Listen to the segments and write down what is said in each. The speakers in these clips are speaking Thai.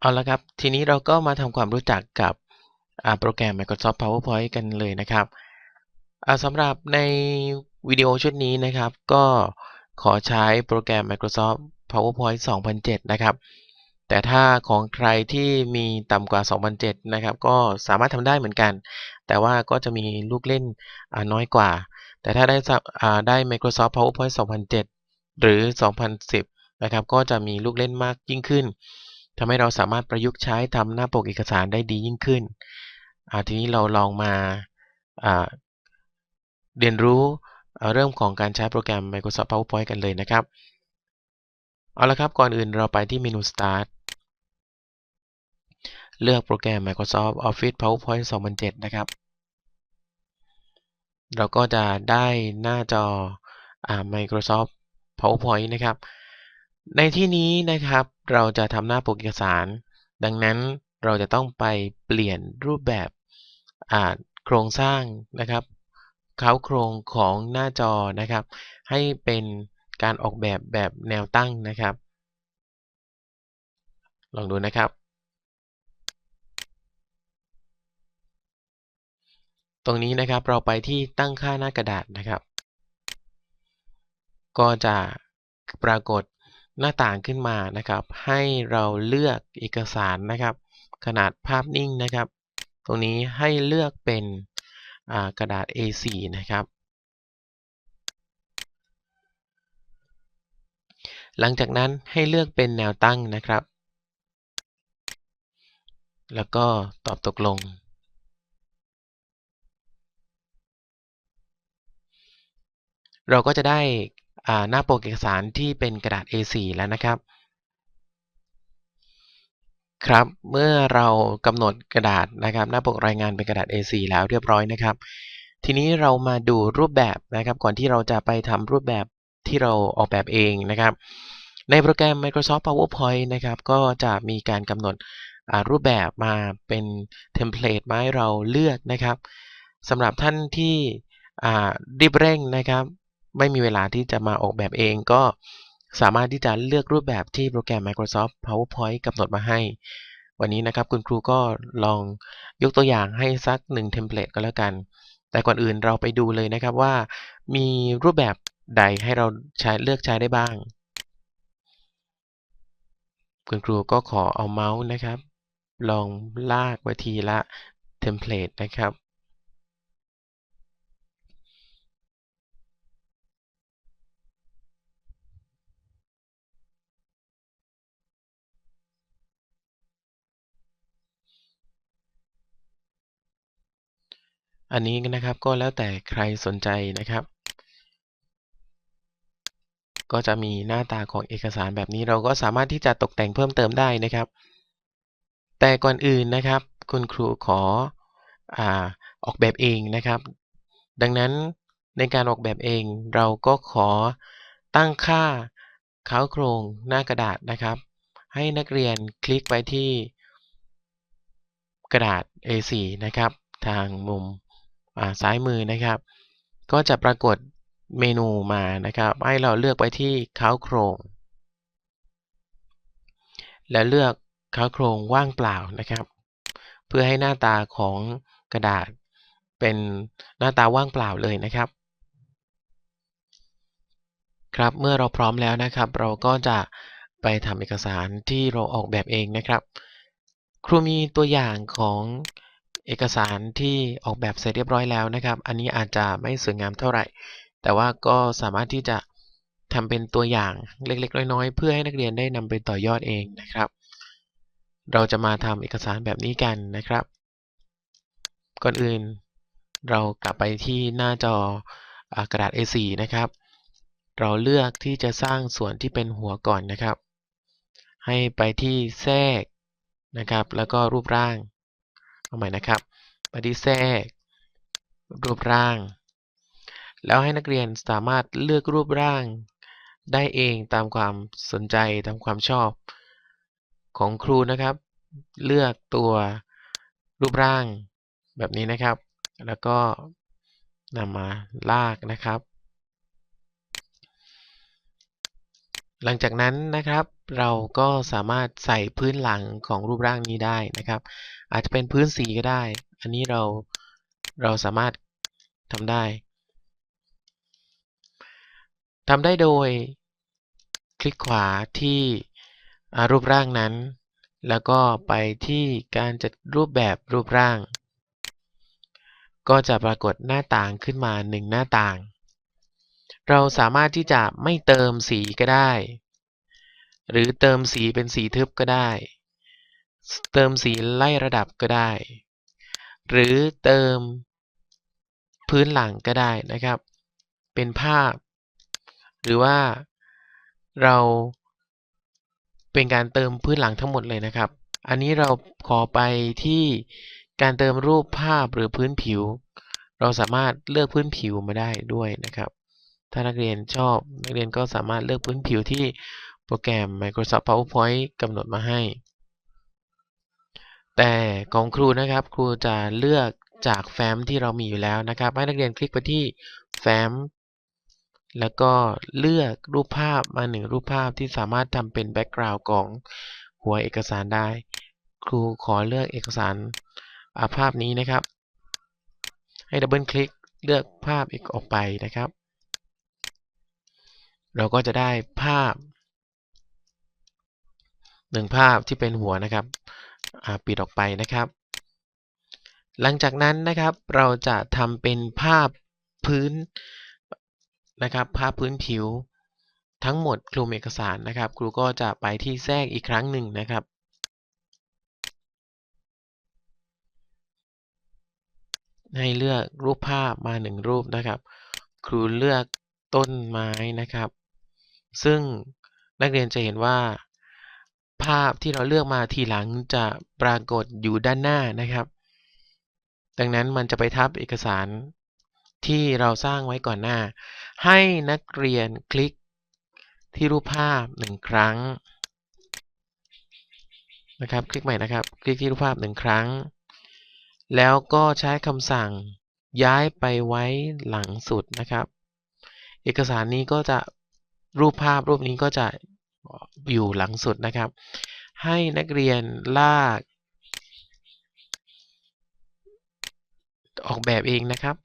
เอาละครับ ทีนี้เราก็มาทำความรู้จักกับโปรแกรม Microsoft PowerPoint กันเลยนะครับอ่าสำหรับในวิดีโอชุดนี้นะครับ ก็ขอใช้โปรแกรม Microsoft PowerPoint 2007 นะครับ แต่ถ้าของใครที่มีต่ำกว่า 2007 นะครับ ก็สามารถทำได้เหมือนกัน แต่ว่าก็จะมีลูกเล่นน้อยกว่า แต่ถ้าได้สักอ่าได้ Microsoft PowerPoint 2007 หรือ 2010 นะครับ ก็จะมีลูกเล่นมากยิ่งขึ้น ทำให้เราสามารถประยุกต์ใช้ทำหน้าปกเอกสารได้ดียิ่งขึ้น ทีนี้เราลองมาเรียนรู้เรื่องของการใช้โปรแกรม Microsoft PowerPoint กันเลยนะครับ เอาละครับ ก่อนอื่นเราไปที่เมนู Start เลือกโปรแกรม Microsoft Office PowerPoint 2007 นะครับ เราก็จะได้หน้าจออ Microsoft PowerPoint นะครับ ในที่นี้นะครับเราจะทำหน้าปกเอกสาร ดังนั้นเราจะต้องไปเปลี่ยนรูปแบบโครงสร้างนะครับเค้าโครงของหน้าจอนะครับ ให้เป็นการออกแบบแบบแนวตั้งนะครับ ลองดูนะครับ ตรงนี้นะครับเราไปที่ตั้งค่าหน้ากระดาษนะครับ ก็จะปรากฏ หน้าต่างขึ้นมานะครับ ให้เราเลือกเอกสารนะครับ ขนาดภาพนิ่งนะครับ ตรงนี้ให้เลือกเป็นกระดาษ A4 นะครับ หลังจากนั้นให้เลือกเป็นแนวตั้งนะครับ แล้วก็ตอบตกลง เราก็จะได้ หน้าปกเอกสารที่เป็นกระดาษ A4 แล้วนะครับครับเมื่อเรากำหนดกระดาษนะครับ หน้าปกรายงานเป็นกระดาษ A4 แล้วเรียบร้อยนะครับ ทีนี้เรามาดูรูปแบบนะครับ ก่อนที่เราจะไปทำรูปแบบที่เราออกแบบเองนะครับ ในโปรแกรม Microsoft PowerPoint นะครับ ก็จะมีการกำหนดรูปแบบมาเป็นเทมเพลตมาให้เราเลือกนะครับสำหรับท่านที่รีบเร่งนะครับ ไม่มีเวลาที่จะมาออกแบบเองก็สามารถที่จะเลือกรูปแบบที่โปรแกรม Microsoft PowerPoint กำหนดมาให้ วันนี้นะครับคุณครูก็ลองยกตัวอย่างให้สักหนึ่งเทมเพลตก็แล้วกัน แต่ก่อนอื่นเราไปดูเลยนะครับว่า มีรูปแบบใดให้เราใช้เลือกใช้ได้บ้าง คุณครูก็ขอเอาเมาส์นะครับ ลองลากไปทีละเทมเพลตนะครับ อันนี้นะครับก็แล้วแต่ใครสนใจนะครับ ก็จะมีหน้าตาของเอกสารแบบนี้เราก็สามารถที่จะตกแต่งเพิ่มเติมได้นะครับ แต่ก่อนอื่นนะครับ คุณครูขออออกแบบเองนะครับ ดังนั้นในการออกแบบเองเราก็ขอตั้งค่าเค้าโครงหน้ากระดาษนะครับ ให้นักเรียนคลิกไปที่กระดาษ A4 นะครับ ทางมุม ซ้ายมือนะครับ ก็จะปรากฏเมนูมานะครับ ให้เราเลือกไปที่เค้าโครง และเลือกเค้าโครงว่างเปล่านะครับ เพื่อให้หน้าตาของกระดาษเป็นหน้าตาว่างเปล่าเลยนะครับ ครับเมื่อเราพร้อมแล้วนะครับ เราก็จะไปทำเอกสารที่เราออกแบบเองนะครับ ครูมีตัวอย่างของ เอกสารที่ออกแบบเสร็จเรียบร้อยแล้วนะครับ อันนี้อาจจะไม่สวยงามเท่าไหร่ แต่ว่าก็สามารถที่จะทำเป็นตัวอย่างเล็กๆ น้อยๆ เพื่อให้นักเรียนได้นำไปต่อยอดเองนะครับ เราจะมาทำเอกสารแบบนี้กันนะครับ ก่อนอื่นเรากลับไปที่หน้าจอกระดาษ A4 นะครับ เราเลือกที่จะสร้างส่วนที่เป็นหัวก่อนนะครับ ให้ไปที่แทรกนะครับ แล้วก็รูปร่าง เอาใหม่นะครับไปที่แทรกรูปร่าง แล้วให้นักเรียนสามารถเลือกรูปร่าง ได้เองตามความสนใจตามความชอบ ของครูนะครับ เลือกตัวรูปร่างแบบนี้นะครับ แล้วก็นำมาลากนะครับ หลังจากนั้นนะครับเราก็สามารถใส่พื้นหลังของรูปร่างนี้ได้นะครับ อาจจะเป็นพื้นสีก็ได้ อันนี้เราเราสามารถทำได้ทำได้โดยคลิกขวาที่รูปร่างนั้น แล้วก็ไปที่การจัดรูปแบบรูปร่าง ก็จะปรากฏหน้าต่างขึ้นมาหนึ่งหน้าต่าง เราสามารถที่จะไม่เติมสีก็ได้ หรือเติมสีเป็นสีทึบก็ได้ เติมสีไล่ระดับก็ได้ หรือเติมพื้นหลังก็ได้นะครับ เป็นภาพ หรือว่าเราเป็นการเติมพื้นหลังทั้งหมดเลยนะครับ อันนี้เราขอไปที่การเติมรูปภาพหรือพื้นผิว เราสามารถเลือกพื้นผิวมาได้ด้วยนะครับ ถ้านักเรียนชอบ นักเรียนก็สามารถเลือกพื้นผิวที่โปรแกรม Microsoft PowerPoint กำหนดมาให้ แต่ของครูนะครับ ครูจะเลือกจากแฟ้มที่เรามีอยู่แล้วนะครับ ให้นักเรียนคลิกไปที่แฟ้ม แล้วก็เลือกรูปภาพมาหนึ่งรูปภาพที่สามารถทำเป็นแบ็กกราวด์ของหัวเอกสารได้ ครูขอเลือกเอกสารภาพนี้นะครับ ให้ดับเบิลคลิกเลือกภาพอีกออกไปนะครับ เราก็จะได้ภาพหนึ่งภาพที่เป็นหัวนะครับปิดออกไปนะครับ หลังจากนั้นนะครับเราจะทำเป็นภาพพื้นนะครับ ภาพพื้นผิว ทั้งหมดคลุมเอกสารนะครับ ครูก็จะไปที่แทรกอีกครั้งหนึ่งนะครับ ให้เลือกรูปภาพมาหนึ่งรูปนะครับ ครูเลือก ต้นไม้นะครับ ซึ่งนักเรียนจะเห็นว่า ภาพที่เราเลือกมาทีหลังจะปรากฏอยู่ด้านหน้านะครับ ดังนั้นมันจะไปทับเอกสารที่เราสร้างไว้ก่อนหน้า ให้นักเรียนคลิกที่รูปภาพหนึ่งครั้งนะครับ คลิกใหม่นะครับ คลิกที่รูปภาพหนึ่งครั้ง แล้วก็ใช้คำสั่งย้ายไปไว้หลังสุดนะครับ เอกสารนี้ก็จะรูปภาพรูปนี้ก็จะอยู่หลังสุดนะครับ ให้นักเรียนลาก ออกแบบเองนะครับ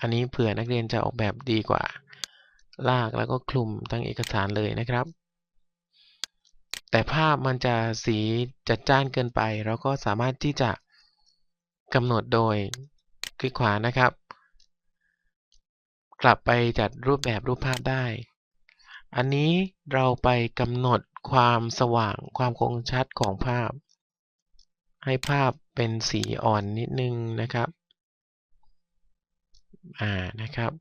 อันนี้เผื่อนักเรียนจะออกแบบดีกว่า ลากแล้วก็คลุมทั้งเอกสารเลยนะครับ แต่ภาพมันจะสีจัดจ้านเกินไป เราก็สามารถที่จะกำหนดโดยคลิกขวานะครับ กลับไปจัดรูปแบบรูปภาพได้ อันนี้เราไปกำหนดความสว่างความคงชัดของภาพ ให้ภาพเป็นสีอ่อนนิดนึงนะครับ อ่านะครับ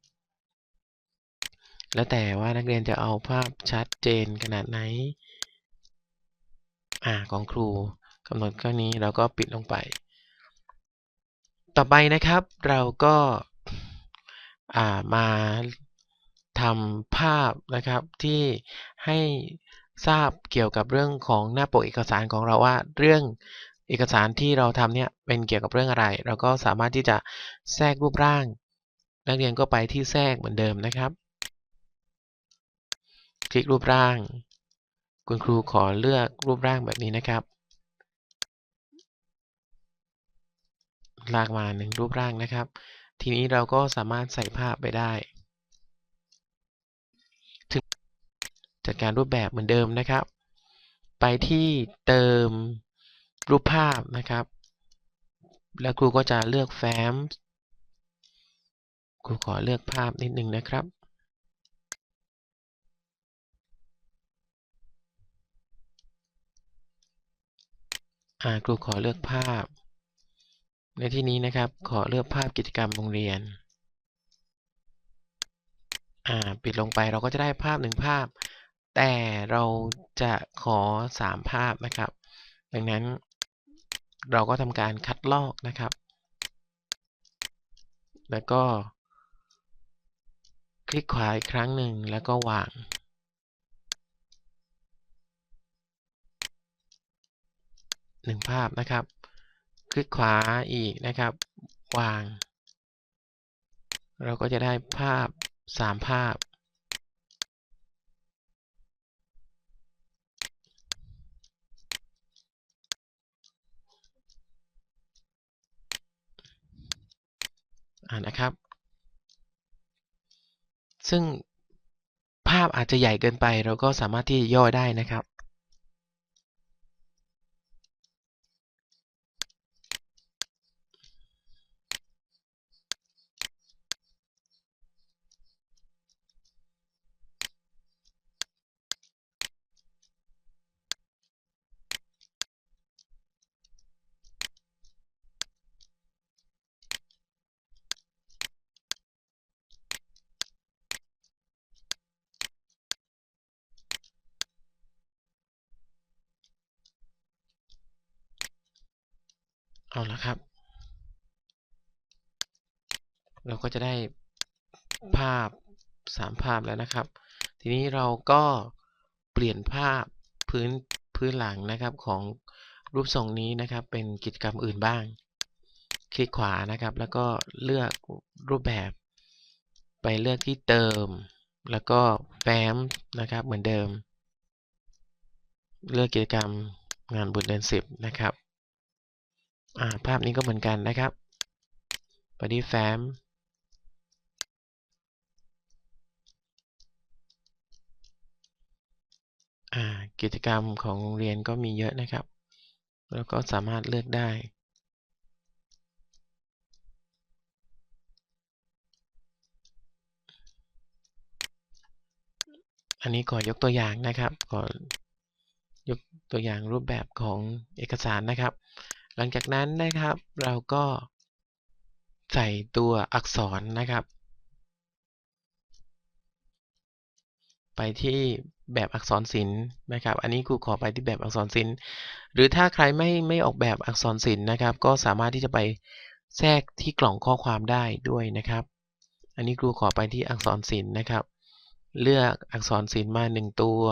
แล้วแต่ว่านักเรียนจะเอาภาพชัดเจนขนาดไหน อ่าของครูกำหนดแค่นี้เราก็ปิดลงไป ต่อไปนะครับเราก็ อ่ามาทำภาพนะครับที่ให้ทราบเกี่ยวกับเรื่องของหน้าปกเอกสารของเราว่าเรื่องเอกสารที่เราทำเนี่ยเป็นเกี่ยวกับเรื่องอะไร เราก็สามารถที่จะแทรกรูปร่าง นักเรียนก็ไปที่แทรกเหมือนเดิมนะครับ คลิกรูปร่าง คุณครูขอเลือกรูปร่างแบบนี้นะครับ ลากมาหนึ่งรูปร่างนะครับ ทีนี้เราก็สามารถใส่ภาพไปได้ ถึงจัดการรูปแบบเหมือนเดิมนะครับ ไปที่เติมรูปภาพนะครับ แล้วครูก็จะเลือกแฟ้ม ครูขอเลือกภาพนิดนึงนะครับอ่าครูขอเลือกภาพ ในที่นี้นะครับ ขอเลือกภาพกิจกรรมโรงเรียน อ่า ปิดลงไปเราก็จะได้ภาพหนึ่งภาพ แต่เราจะขอสามภาพนะครับ ดังนั้น เราก็ทำการคัดลอกนะครับ แล้วก็ คลิกขวาอีกครั้งหนึ่งแล้วก็วางหนึ่งภาพนะครับ คลิกขวาอีกนะครับ วาง เราก็จะได้ภาพ 3 ภาพ อ่านะครับ ซึ่งภาพอาจจะใหญ่เกินไปเราก็สามารถที่จะย่อได้นะครับ เอาละครับ เราก็จะได้ภาพสามภาพแล้วนะครับ ทีนี้เราก็เปลี่ยนภาพพื้นพื้นหลังนะครับของรูปทรงนี้นะครับ เป็นกิจกรรมอื่นบ้าง คลิกขวานะครับ แล้วก็เลือกรูปแบบ ไปเลือกที่เติม แล้วก็แฟ้มนะครับเหมือนเดิม เลือกกิจกรรมงานบุญเดือนสิบนะครับ ภาพนี้ก็เหมือนกันนะครับไปที่แฟ้มอ่ากิจกรรมของโรงเรียนก็มีเยอะนะครับ แล้วก็สามารถเลือกได้อันนี้ขอยกตัวอย่างนะครับ ขอยกตัวอย่างรูปแบบของเอกสารนะครับ หลังจากนั้นนะครับ เราก็ใส่ตัวอักษรนะครับ ไปที่แบบอักษรศิลป์นะครับ อันนี้ครูขอไปที่แบบอักษรศิลป์ หรือถ้าใครไม่ไม่ออกแบบอักษรศิลป์นะครับ ก็สามารถที่จะไปแทรกที่กล่องข้อความได้ด้วยนะครับ อันนี้ครูขอไปที่อักษรศิลป์นะครับ เลือกอักษรศิลป์มาหนึ่งตัว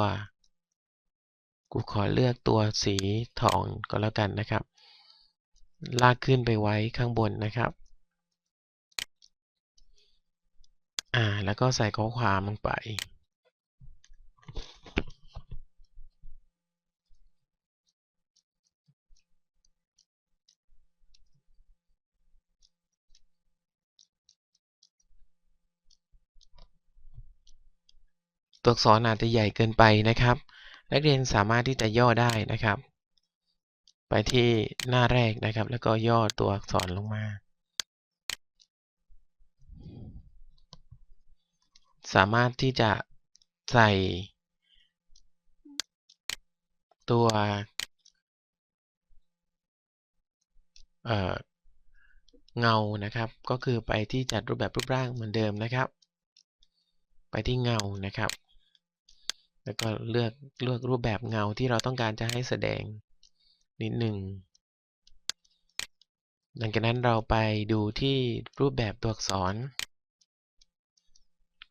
กูขอเลือกตัวสีทองก็แล้วกันนะครับ ลากขึ้นไปไว้ข้างบนนะครับ อ่า แล้วก็ใส่ข้อความลงไป ตัวอักษรอาจจะใหญ่เกินไปนะครับ นักเรียนสามารถที่จะย่อได้นะครับ ไปที่หน้าแรกนะครับ แล้วก็ย่อตัวอักษรลงมา สามารถที่จะใส่ตัวเเงานะครับ ก็คือไปที่จัดรูปแบบรูปร่างเหมือนเดิมนะครับ ไปที่เงานะครับ แล้วก็เลือกเลือกรูปแบบเงาที่เราต้องการจะให้แสดง นิดหนึ่ง หลังจากนั้นเราไปดูที่รูปแบบตัวอักษร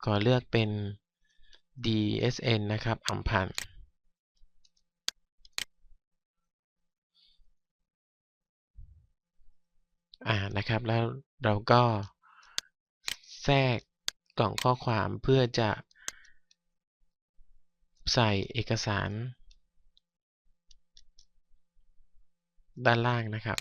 ขอเลือกเป็น DSN นะครับอัมพันธ์อ่านะครับแล้วเราก็แทรกกล่องข้อความเพื่อจะใส่เอกสาร ด้านล่างนะครับ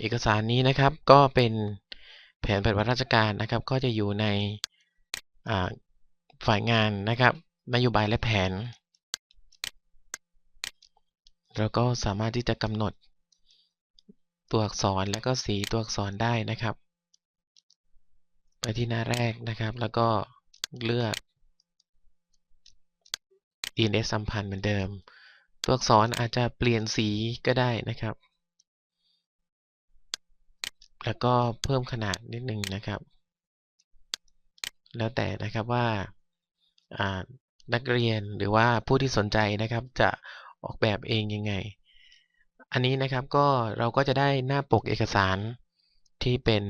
เอกสารนี้นะครับก็เป็นแผนปฏิบัติราชการนะครับ ก็จะอยู่ในฝ่ายงานนะครับ นโยบายและแผน แล้วก็สามารถที่จะกำหนดตัวอักษรและก็สีตัวอักษรได้นะครับ ไปที่หน้าแรกนะครับ แล้วก็เลือก DNS สัมพันธ์เหมือนเดิม ตัวอักษรอาจจะเปลี่ยนสีก็ได้นะครับ แล้วก็เพิ่มขนาดนิดนึงนะครับ แล้วแต่นะครับว่านักเรียนหรือว่าผู้ที่สนใจนะครับ จะออกแบบเองยังไง อันนี้นะครับก็เราก็จะได้หน้าปกเอกสารที่เป็น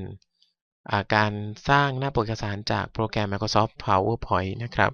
การสร้างหน้าปกเอกสารจากโปรแกรม Microsoft PowerPoint นะครับ